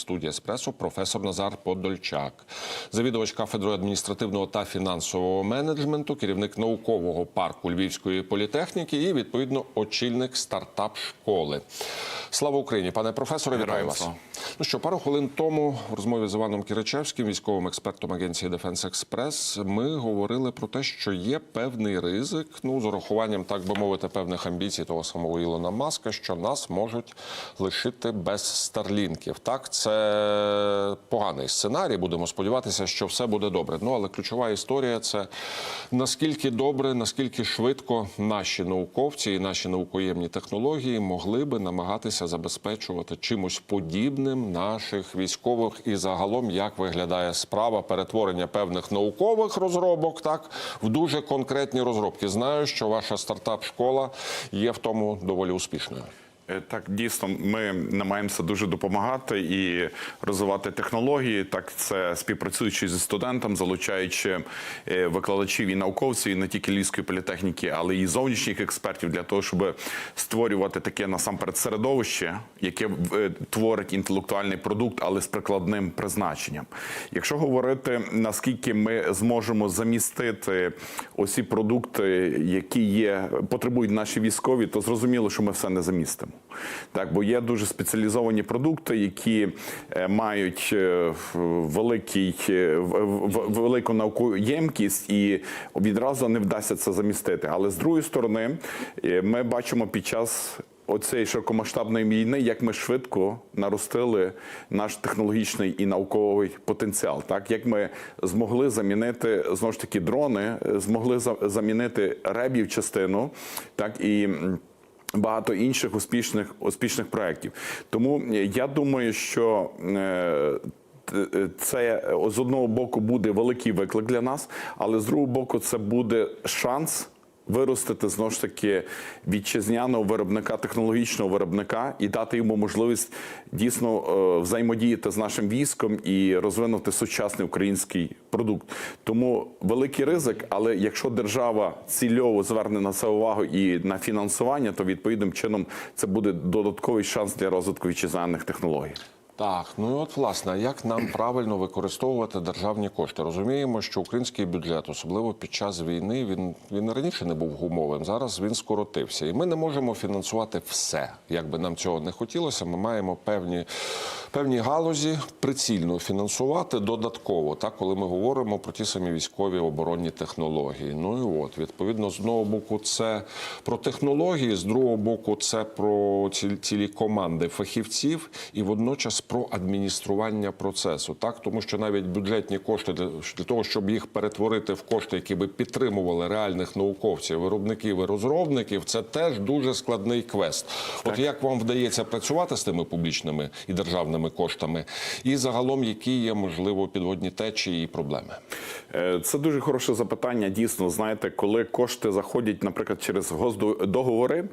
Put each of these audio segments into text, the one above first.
студії Еспресо професор Назар Подольчак, завідувач кафедрою адміністративного та фінансового менеджменту, керівник наукового парку Львівської політехніки і відповідно очільник стартап школи. Слава Україні, пане професоре, вітаю вас. Ну що, пару хвилин тому в розмові з Іваном Киричевським, військовим експертом агенції Defense Express, ми говорили про те, що є певний ризик, ну з урахуванням, так би мовити, певних амбіцій того самого Ілона Маска, що нас можуть лишити без старлінків. Так, це поганий сценарій. Будемо сподіватися, що все буде добре. Ну але ключова історія це наскільки добре, наскільки швидко наші науковці і наші наукоємні технології могли би намагатися забезпечувати чимось подібним наших військових і загалом як виглядає справа перетворення певних наукових розробок так в дуже конкретні розробки. Знаю, що ваша стартап-школа є в тому доволі успішною. Е, Так, дійсно, ми намагаємося дуже допомагати і розвивати технології. Так, це співпрацюючи зі студентом, залучаючи е, викладачів і науковців, і не тільки Львівської політехніки, але і зовнішніх експертів для того, щоб створювати таке насамперед середовище, яке е, творить інтелектуальний продукт, але з прикладним призначенням. Якщо говорити наскільки ми зможемо замістити усі продукти, які є, потребують наші військові, то зрозуміло, що ми все не замістимо. Так, бо є дуже спеціалізовані продукти, які е, мають е, великий, е, велику наукову ємкість і відразу не вдасться це замістити. Але з другої сторони, ми бачимо під час оцеї широкомасштабної війни, як ми швидко наростили наш технологічний і науковий потенціал. Так як ми змогли замінити знову ж таки дрони, змогли за- замінити ребів частину, так і. Багато інших успішних успішних проєктів. Тому е, я думаю, що е, е, це з одного боку буде великий виклик для нас, але з другого боку, це буде шанс виростити знову ж таки вітчизняного виробника, технологічного виробника і дати йому можливість дійсно е, взаємодіяти з нашим військом і розвинути сучасний український продукт. Тому великий ризик, але якщо держава цільово зверне на це увагу і на фінансування, то відповідним чином це буде додатковий шанс для розвитку вітчизняних технологій. Так, ну і от власне, як нам правильно використовувати державні кошти? Розуміємо, що український бюджет, особливо під час війни, він він раніше не був гумовим. Зараз він скоротився, і ми не можемо фінансувати все. Як би нам цього не хотілося, ми маємо певні, певні галузі прицільно фінансувати додатково, так коли ми говоримо про ті самі військові оборонні технології. Ну і от відповідно з одного боку, це про технології, з другого боку, це про ці- цілі команди фахівців і водночас про адміністрування процесу. Так, тому що навіть бюджетні кошти для, для того, щоб їх перетворити в кошти, які би підтримували реальних науковців, виробників і розробників, це теж дуже складний квест. От як вам вдається працювати з тими публічними і державними коштами, і загалом які є можливо підводні течії і проблеми? Е, Це дуже хороше запитання. Дійсно, знаєте, коли кошти заходять, наприклад, через госдоговори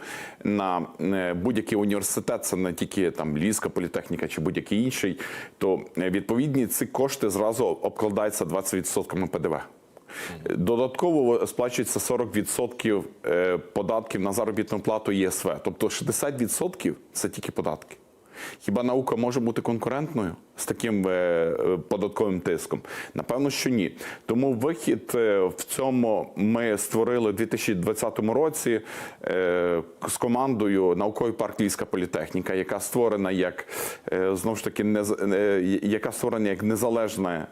на е, будь-який університет, це не тільки там Львівська політехніка чи будь-який інший, то е, відповідні ці кошти зразу обкладаються 20% ПДВ. Додатково сплачується 40% е, податків на заробітну плату ЄСВ. Тобто 60% це тільки податки. Хіба наука може бути конкурентною з таким е, податковим тиском? Напевно, що ні. Тому вихід е, в цьому ми створили у 2020 році е, з командою науковий парк Львівська політехніка, яка створена як знову ж таки нез- е, яка створена як незалежна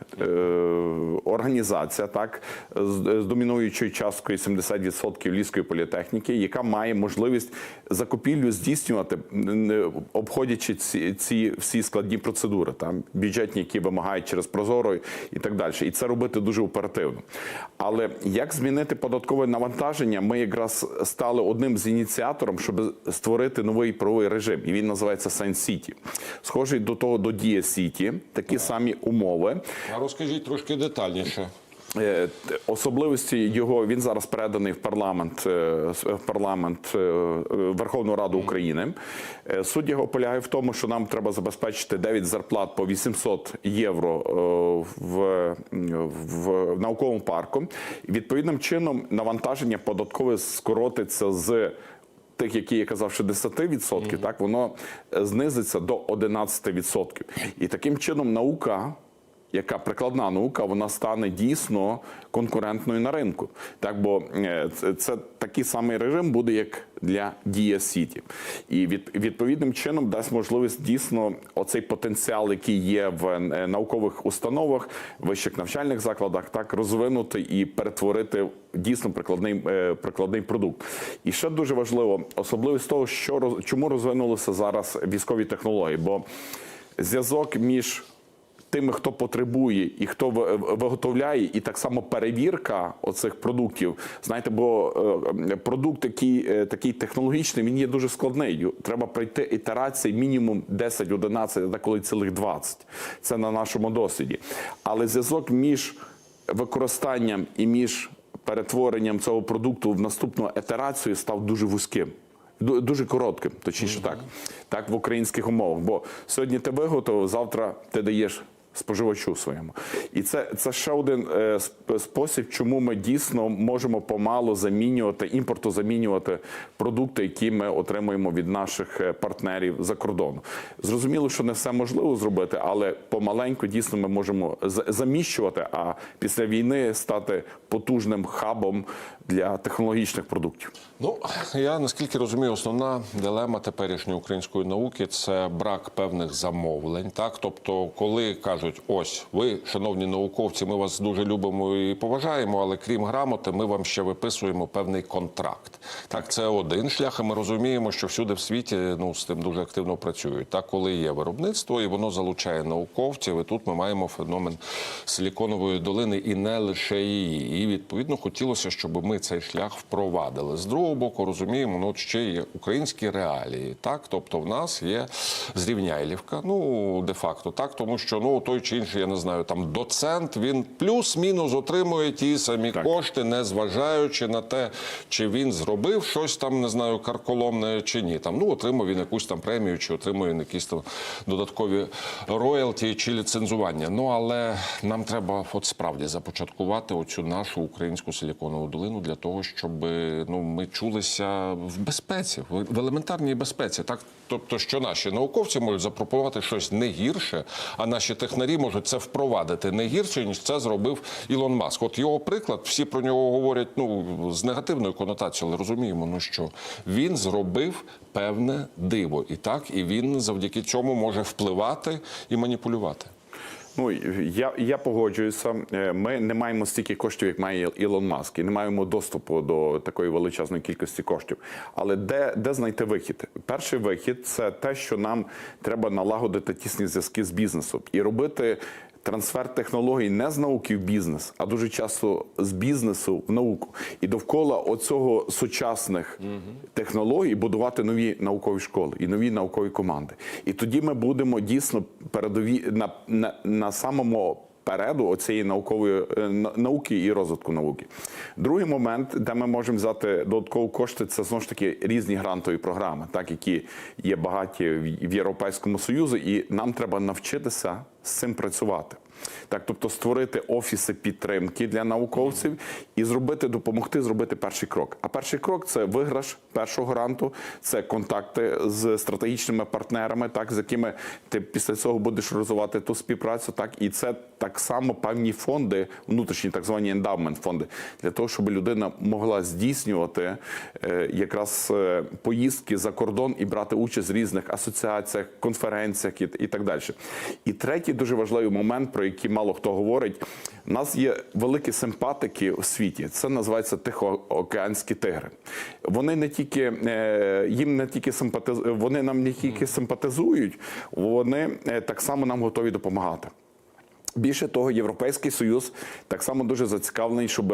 організація, так з, домінуючою часткою 70% Львівської політехніки, яка має можливість закупівлю здійснювати, обходячи ці, ці всі складні процедури, там бюджетні, які вимагають через прозоро і так далі. І це робити дуже оперативно. Але як змінити податкове навантаження? Ми якраз стали одним з ініціатором, щоб створити новий правовий режим, і він називається Сайн Сіті. Схожий до того до Дія Сіті, такі самі умови. А розкажіть трошки детальніше. Е, Особливості його він зараз переданий в парламент е, в парламент е, Верховну Раду України. Суть його полягає в тому, що нам треба забезпечити 9 зарплат по 800 євро в, в науковому парку. Відповідним чином навантаження податкове скоротиться з тих, які я казав, 60%, так воно знизиться до 11%. І таким чином наука. Яка прикладна наука, вона стане дійсно конкурентною на ринку. Так, бо е, це, це такий самий режим буде, як для Дія Сіті. І від, відповідним чином дасть можливість дійсно оцей потенціал, який є в е, наукових установах, вищих навчальних закладах, так розвинути і перетворити дійсно прикладний, е, прикладний продукт. І ще дуже важливо, особливість того, що чому розвинулися зараз військові технології, бо зв'язок між тими, хто потребує і хто виготовляє, і так само перевірка оцих продуктів. Знаєте, бо е, продукт, який е, такий технологічний, він є дуже складний. Треба пройти ітерації мінімум 10-11, деколи цілих 20. Це на нашому досвіді. Але зв'язок між використанням і між перетворенням цього продукту в наступну ітерацію став дуже вузьким. Дуже коротким, точніше так. Так в українських умовах. Бо сьогодні ти виготовив, завтра ти даєш споживачу своєму. І це, це ще один е, спосіб, чому ми дійсно можемо помалу замінювати, імпорту замінювати продукти, які ми отримуємо від наших е, партнерів за кордону. Зрозуміло, що не все можливо зробити, але помаленьку дійсно ми можемо за- заміщувати, а після війни стати потужним хабом для технологічних продуктів. Ну я наскільки розумію, основна дилема теперішньої української науки це брак певних замовлень. Так, тобто, коли кажуть, ось ви, шановні науковці, ми вас дуже любимо і поважаємо, але крім грамоти, ми вам ще виписуємо певний контракт. Так, це один шлях. і Ми розуміємо, що всюди в світі ну з тим дуже активно працюють. Так, коли є виробництво, і воно залучає науковців. І тут ми маємо феномен силіконової долини, і не лише її. І відповідно хотілося, щоб ми цей шлях впровадили. З другого боку, розуміємо, ну ще є українські реалії. Так, тобто в нас є зрівняйлівка, ну де-факто, так, тому що ну той чи інший, я не знаю, там доцент він плюс-мінус отримує ті самі Так. кошти, не зважаючи на те, чи він зробив щось там, не знаю, карколомне чи ні. Там ну отримав він якусь там премію, чи отримує він якісь там додаткові роялті чи ліцензування. Ну але нам треба от справді започаткувати оцю нашу українську силіконову долину для того, щоб ну ми чулися в безпеці, в елементарній безпеці. Так, тобто, що наші науковці можуть запропонувати щось не гірше, а наші технарі можуть це впровадити не гірше, ніж це зробив Ілон Маск. От його приклад, всі про нього говорять ну з негативною конотацією, але розуміємо, ну що він зробив певне диво, і так, і він завдяки цьому може впливати і маніпулювати. Ну я, я погоджуюся. Е, Ми не маємо стільки коштів, як має Ілон Маск, і не маємо доступу до такої величезної кількості коштів. Але де, де знайти вихід? Перший вихід це те, що нам треба налагодити тісні зв'язки з бізнесом і робити. Трансфер технологій не з науки в бізнес, а дуже часто з бізнесу в науку. І довкола оцього сучасних технологій будувати нові наукові школи і нові наукові команди. І тоді ми будемо дійсно передові на, на, на самому переду оцієї наукової е, науки і розвитку науки. Другий момент, де ми можемо взяти додаткові кошти, це знову ж таки різні грантові програми, так які є багаті в- в Європейському Союзі, і нам треба навчитися з цим працювати. Так, тобто створити офіси підтримки для науковців і зробити, допомогти зробити перший крок. А перший крок це виграш першого гранту, це контакти з стратегічними партнерами, так з якими ти після цього будеш розвивати ту співпрацю. Так і це так само певні фонди, внутрішні так звані ендавмент фонди, для того, щоб людина могла здійснювати е, якраз е, поїздки за кордон і брати участь в різних асоціаціях, конференціях і так далі. І третій дуже важливий момент, про який мало хто говорить. У нас є великі симпатики у світі. Це називається тихоокеанські тигри. Вони не тільки е, їм не тільки симпатиз... вони нам не тільки симпатизують, вони е, так само нам готові допомагати. Більше того, Європейський Союз так само дуже зацікавлений, щоб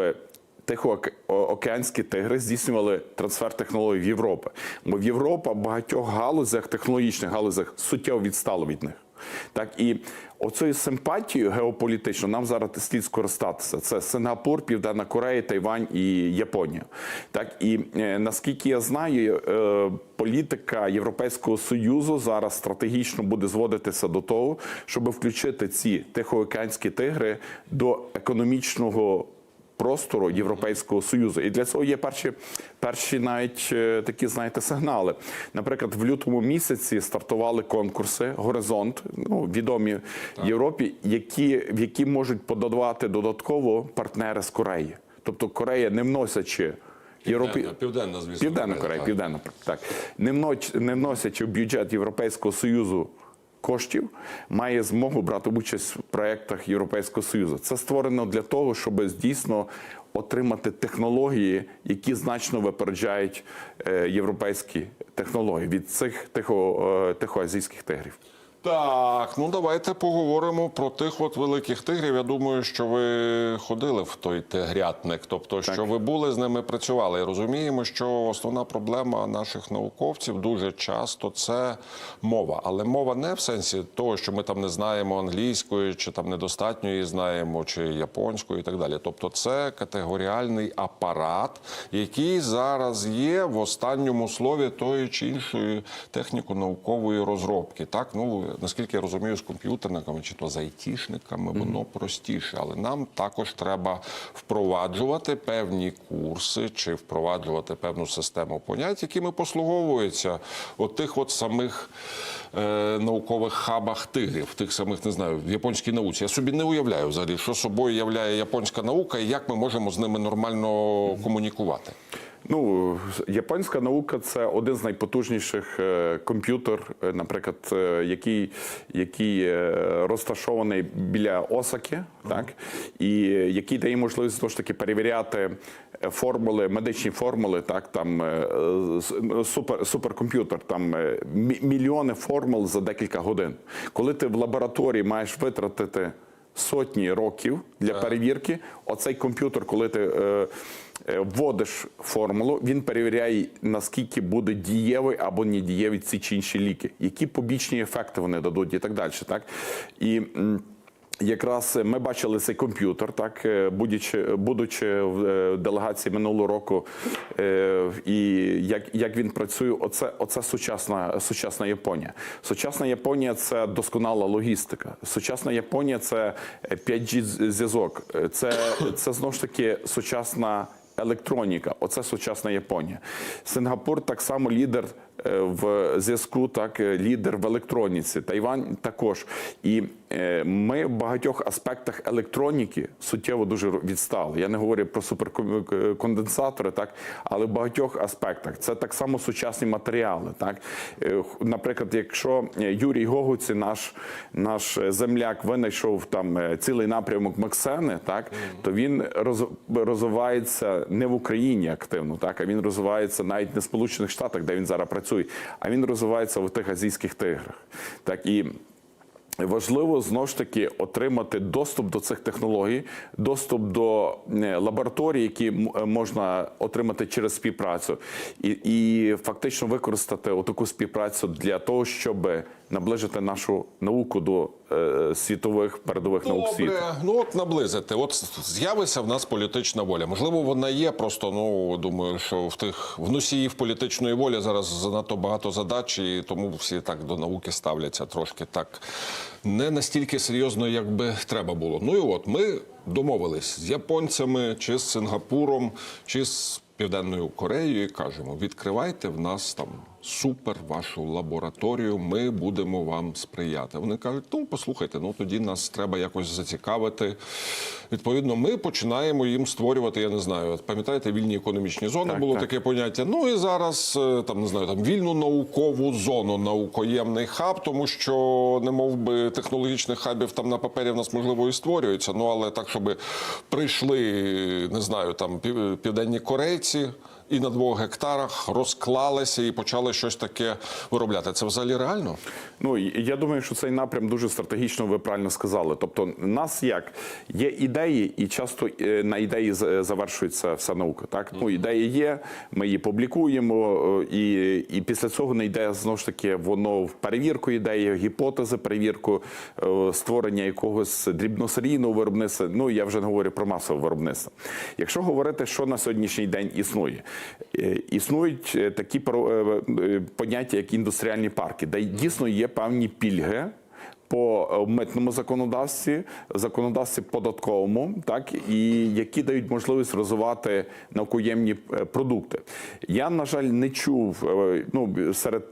Тихоокеанські тигри здійснювали трансфер технологій в Європу. Бо в Європа в багатьох галузях, технологічних галузях суттєво відстало від них. Так і оцею симпатією геополітичною нам зараз слід скористатися. Це Сингапур, Південна Корея, Тайвань і Японія. Так і е, наскільки я знаю, е, політика Європейського союзу зараз стратегічно буде зводитися до того, щоб включити ці тихоокеанські тигри до економічного простору Європейського Союзу. І для цього є перші, перші навіть е, такі, знаєте, сигнали. Наприклад, в лютому місяці стартували конкурси Горизонт, ну, відомі в Європі, які, в які можуть подавати додатково партнери з Кореї. Тобто Корея, не вносячи Європі... Південна, звісно. Південна Корея, Південна так. Не вносячи в бюджет Європейського Союзу коштів, має змогу брати участь в проєктах Європейського Союзу. Це створено для того, щоб дійсно отримати технології, які значно випереджають е, європейські технології від цих тихо, е, тихоазійських тигрів. Так, ну давайте поговоримо про тих от великих тигрів. Я думаю, що ви ходили в той тигрятник, тобто, що ви були з ними працювали. І розуміємо, що основна проблема наших науковців дуже часто це мова. Але мова не в сенсі того, що ми там не знаємо англійської, чи там недостатньо її знаємо, чи японської і так далі. Тобто, це категоріальний апарат, який зараз є в останньому слові тої чи іншої техніко-наукової розробки. Так, ну наскільки я розумію, з комп'ютерниками чи то з айтішниками воно простіше, але нам також треба впроваджувати певні курси чи впроваджувати певну систему понять, якими послуговуються от тих от самих е, наукових хабах тигрів, тих самих не знаю, в японській науці. Я собі не уявляю взагалі, що собою являє японська наука і як ми можемо з ними нормально комунікувати. Ну, японська наука це один з найпотужніших е, комп'ютер, е, наприклад, е, який, який розташований біля Осаки, так і який дає можливість знову ж таки перевіряти формули, медичні формули, так там супер, суперкомп'ютер, там мільйони формул за декілька годин. Коли ти в лабораторії маєш витратити сотні років для перевірки, оцей комп'ютер, коли ти. Е, Вводиш формулу, він перевіряє, наскільки буде дієвий або не дієві ці чи інші ліки, які побічні ефекти вони дадуть і так далі. Так? І якраз ми бачили цей комп'ютер, так, е, будучи, будучи в е, делегації минулого року, і як, як він працює, оце, оце сучасна, сучасна Японія. Сучасна Японія це досконала логістика. Сучасна Японія це 5G зв'язок. Це, це знову ж таки сучасна електроніка. Оце сучасна Японія. Сингапур так само лідер в зв'язку, так е, лідер в електроніці. Тайвань також. І е, ми в багатьох аспектах електроніки суттєво дуже відстали. Я не говорю про суперконденсатори, так але в багатьох аспектах це так само сучасні матеріали. Так, Е, наприклад, якщо Юрій Гогуці, наш наш земляк, винайшов там е, цілий напрямок Максени, так то він розвивається не в Україні активно, так а він розвивається навіть не в Сполучених Штатах, де він зараз працює, а він розвивається в тих азійських тиграх. Так і Важливо знову ж таки отримати доступ до цих технологій, доступ до е, лабораторій, які е, можна отримати через співпрацю, і, і фактично використати таку співпрацю для того, щоб наближити нашу науку до е, світових передових наук світу. Ну от наблизити. От з'явиться в нас політична воля. Можливо, вона є. Просто ну думаю, що в тих в носіїв політичної волі зараз занадто багато задач, і тому всі так до науки ставляться трошки так не настільки серйозно, як би треба було. Ну і от ми домовились з японцями, чи з Сингапуром, чи з Південною Кореєю і кажемо: відкривайте в нас там супер вашу лабораторію, ми будемо вам сприяти. Вони кажуть, ну послухайте, ну тоді нас треба якось зацікавити. Відповідно, ми починаємо їм створювати, я не знаю, пам'ятаєте, вільні економічні зони Так, було так. таке поняття. Ну і зараз е, там не знаю, там вільну наукову зону, наукоємний хаб, тому що не мов би технологічних хабів там на папері в нас можливо і створюється. Ну але так, щоб прийшли, не знаю, там пів- південні корейці. І на двох гектарах розклалися і почали щось таке виробляти. Це взагалі реально? Ну я думаю, що цей напрям дуже стратегічно. Ви правильно сказали. Тобто, нас як є ідеї, і часто е, на ідеї завершується вся наука. Так ну ідеї є, ми її публікуємо, е, і, і після цього не йде знову ж таки воно в перевірку ідеї, гіпотези, перевірку е, створення якогось дрібносерійного виробництва. Ну я вже не говорю про масове виробництво. Якщо говорити, що на сьогоднішній день існує, існують е, такі е, е, поняття, як індустріальні парки, де дійсно є певні пільги. По е, митному законодавстві, законодавстві податковому, так і які дають можливість розвивати наукоємні е, продукти. Я на жаль не чув. е, Ну серед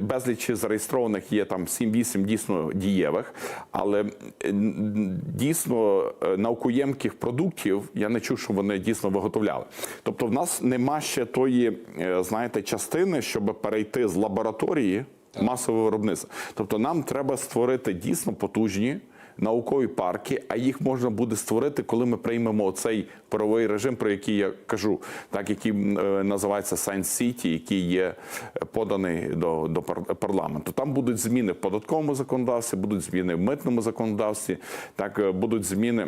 безлічі зареєстрованих є там 7-8 дійсно дієвих, але дійсно наукоємких продуктів я не чув, що вони дійсно виготовляли. Тобто, в нас нема ще тої, знаєте, частини, щоб перейти з лабораторії масове виробництво. Тобто нам треба створити дійсно потужні наукові парки, а їх можна буде створити, коли ми приймемо цей правовий режим, про який я кажу, так який е, називається Science City, який є е, поданий до, до парламенту. Там будуть зміни в податковому законодавстві, будуть зміни в митному законодавстві, так е, будуть зміни.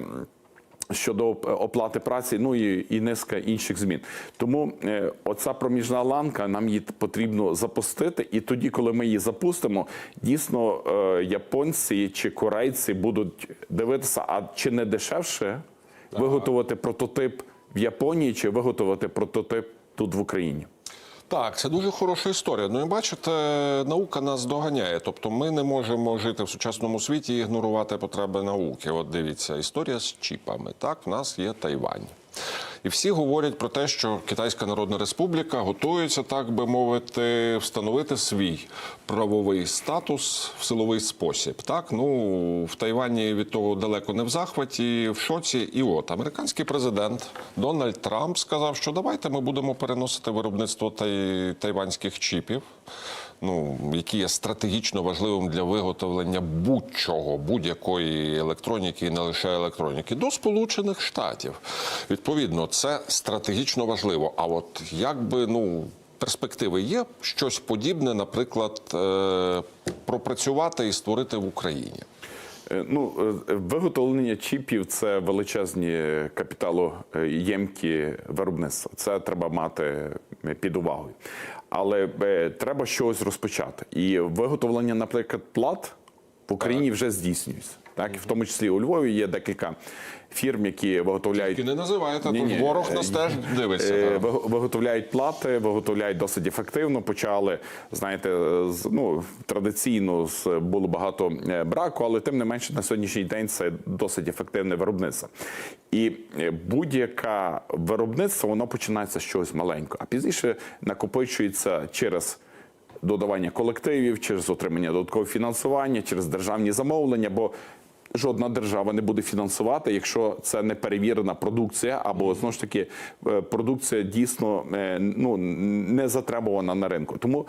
Щодо оплати праці, ну і, і низка інших змін. Тому е, оця проміжна ланка нам її потрібно запустити. І тоді, коли ми її запустимо, дійсно е, японці чи корейці будуть дивитися, а чи не дешевше виготовити прототип в Японії, чи виготовити прототип тут в Україні. Так, це дуже хороша історія. Ну і бачите, наука нас доганяє. Тобто ми не можемо жити в сучасному світі і ігнорувати потреби науки. От дивіться, історія з чіпами. Так, в нас є Тайвань. І всі говорять про те, що Китайська Народна Республіка готується, так би мовити, встановити свій правовий статус в силовий спосіб. Так, ну в Тайвані від того далеко не в захваті, в шоці. І от американський президент Дональд Трамп сказав, що давайте ми будемо переносити виробництво тай... тайванських чіпів. Ну, які є стратегічно важливим для виготовлення будь-чого, будь-якої електроніки і не лише електроніки, до Сполучених Штатів. Відповідно, це стратегічно важливо. А от якби ну. Перспективи є щось подібне, наприклад, е, пропрацювати і створити в Україні. Е, Ну, е, виготовлення чіпів це величезні капіталоємкі виробництва. Це треба мати під увагою. Але е, треба щось розпочати. І виготовлення, наприклад, плат в Україні вже здійснюється. Так, в тому числі у Львові є декілька фірм, які виготовляють І не називаєте, Ні-ні. ворог нас теж дивиться. Е. Виготовляють плати, виготовляють досить ефективно. Почали, знаєте, з, ну, традиційно з, було багато е, браку, але тим не менше на сьогоднішній день це досить ефективне виробництво. І е, будь-яке виробництво воно починається з чогось маленького, а пізніше накопичується через. Додавання колективів через отримання додаткового фінансування, через державні замовлення, бо жодна держава не буде фінансувати, якщо це не перевірена продукція, або знову ж таки е, продукція дійсно е, ну не затребувана на ринку. Тому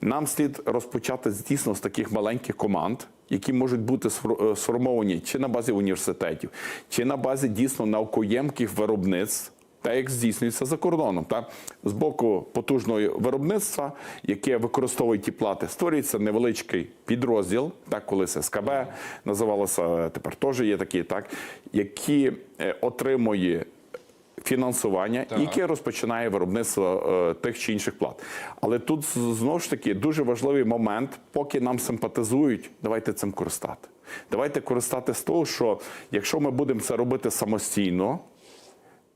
нам слід розпочати дійсно з таких маленьких команд, які можуть бути е, сформовані чи на базі університетів, чи на базі дійсно наукоємких виробництв. Та як здійснюється за кордоном, та з боку потужного виробництва, яке використовує ті плати, створюється невеличкий підрозділ, так колись СКБ називалося, тепер теж є такі, так які е, отримує фінансування, Так. яке розпочинає виробництво е, тих чи інших плат. Але тут знову ж таки дуже важливий момент, поки нам симпатизують, давайте цим користати. Давайте користати з того, що якщо ми будемо це робити самостійно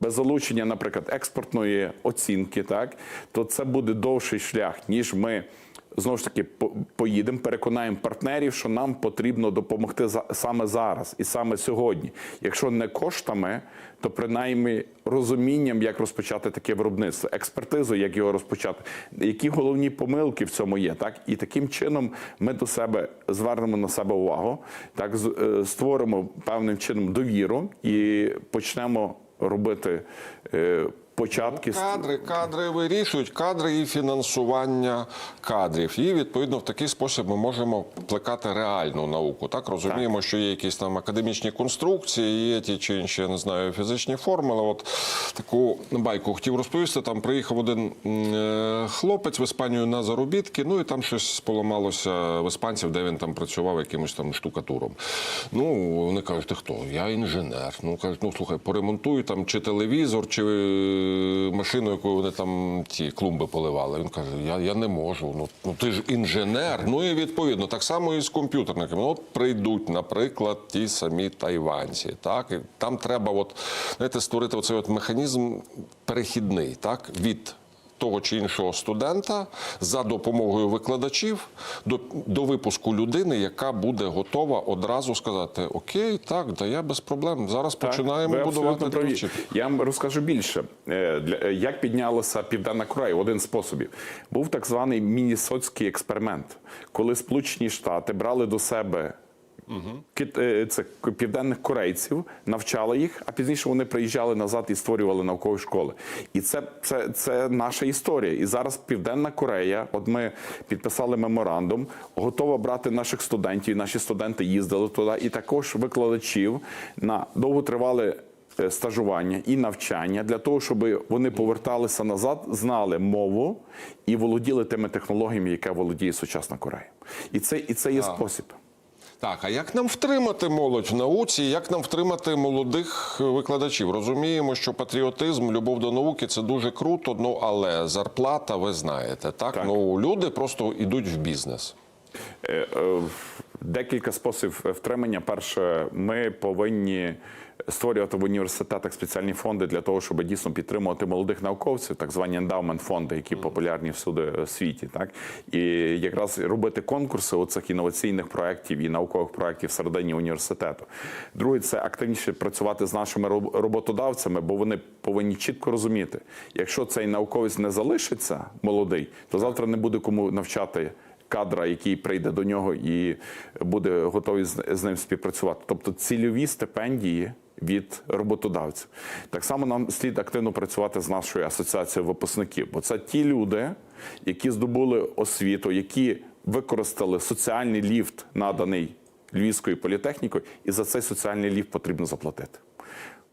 без залучення, наприклад, експортної оцінки, так то це буде довший шлях, ніж ми знову ж таки по- поїдемо, переконаємо партнерів, що нам потрібно допомогти саме зараз і саме сьогодні. Якщо не коштами, то принаймні розумінням, як розпочати таке виробництво, експертизу, як його розпочати, які головні помилки в цьому є. Так і таким чином ми до себе звернемо на себе увагу, так е, створимо певним чином довіру і почнемо робити е, початки. Кадри, кадри вирішують, кадри і фінансування кадрів. І відповідно в такий спосіб ми можемо плекати реальну науку. Так розуміємо, що є якісь там академічні конструкції, є ті чи інші, я не знаю, фізичні формули. От таку байку хотів розповісти. Там приїхав один е, хлопець в Іспанію на заробітки. Ну і там щось поламалося в іспанців, де він там працював якимось там штукатуром. Ну вони кажуть, ти хто? Я інженер. Ну кажуть, ну слухай, поремонтуй там чи телевізор, чи машину, якою вони там ці клумби поливали. Він каже: Я, я не можу. Ну, ну ти ж інженер. Ну і відповідно, так само і з комп'ютерниками. Ну, от прийдуть, наприклад, ті самі тайванці. Так і там треба, от знаєте, створити оцей от механізм перехідний, так від того чи іншого студента за допомогою викладачів до, до випуску людини, яка буде готова одразу сказати: Окей, так, да я без проблем. Зараз Так, починаємо будувати праві. Я вам розкажу більше. Е, для- е, Як піднялася Південна Корея? Один з способів. Був так званий мінісоцький експеримент, коли Сполучені Штати брали до себе це південних корейців, навчали їх, а пізніше вони приїжджали назад і створювали наукові школи. І це, це, це наша історія. І зараз Південна Корея, от ми підписали меморандум, готова брати наших студентів. Наші студенти їздили туди, і також викладачів на довготривале е, стажування і навчання для того, щоб вони поверталися назад, знали мову і володіли тими технологіями, яка володіє сучасна Корея. І це, і це є спосіб. Так, а як нам втримати молодь в науці? Як нам втримати молодих викладачів? Розуміємо, що патріотизм, любов до науки це дуже круто, ну але зарплата, ви знаєте, так? Так. Ну люди просто йдуть в бізнес. Е, е, Декілька способів втримання. Перше, ми повинні створювати в університетах спеціальні фонди для того, щоб дійсно підтримувати молодих науковців, так звані ендаумент фонди, які популярні всюди в світі. Так і якраз робити конкурси оцих інноваційних проєктів і наукових проєктів всередині університету. Друге, це активніше працювати з нашими роботодавцями, бо вони повинні чітко розуміти, якщо цей науковець не залишиться молодий, то завтра не буде кому навчати кадра, який прийде до нього і буде готовий з, з ним співпрацювати. Тобто цільові стипендії від роботодавців. Так само нам слід активно працювати з нашою асоціацією випускників, бо це ті люди, які здобули освіту, які використали соціальний ліфт, наданий Львівською політехнікою, і за цей соціальний ліфт потрібно заплатити.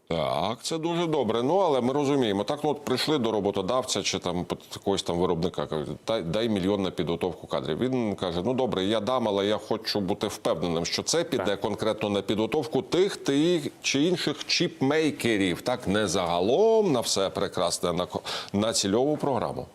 Так, це дуже добре. Ну але ми розуміємо, так ну от прийшли до роботодавця чи там якогось там виробника, кажуть, дай, дай мільйон на підготовку кадрів. Він каже: Ну добре, я дам, але я хочу бути впевненим, що це піде конкретно на підготовку тих тих чи інших чіпмейкерів, так не загалом на все прекрасне, на, на цільову програму.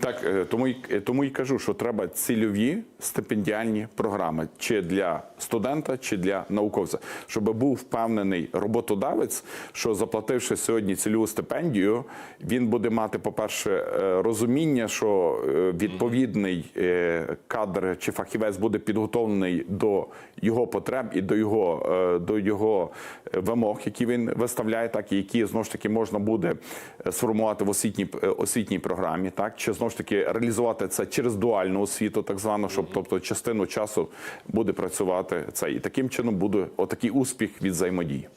Так, е, тому й е, тому й кажу, що треба цільові стипендіальні програми чи для студента, чи для науковця, щоб був впевнений роботодавець, що заплативши сьогодні цільову стипендію, він буде мати, по-перше, е, розуміння, що відповідний кадр чи фахівець буде підготовлений до його потреб і до його, до його вимог, які він виставляє, так і які знову ж таки можна буде сформувати в освітній освітній програмі, так чи знову ж таки реалізувати це через дуальну освіту, так звану, щоб тобто частину часу буде працювати це, і таким чином буде отакий успіх від взаємодії.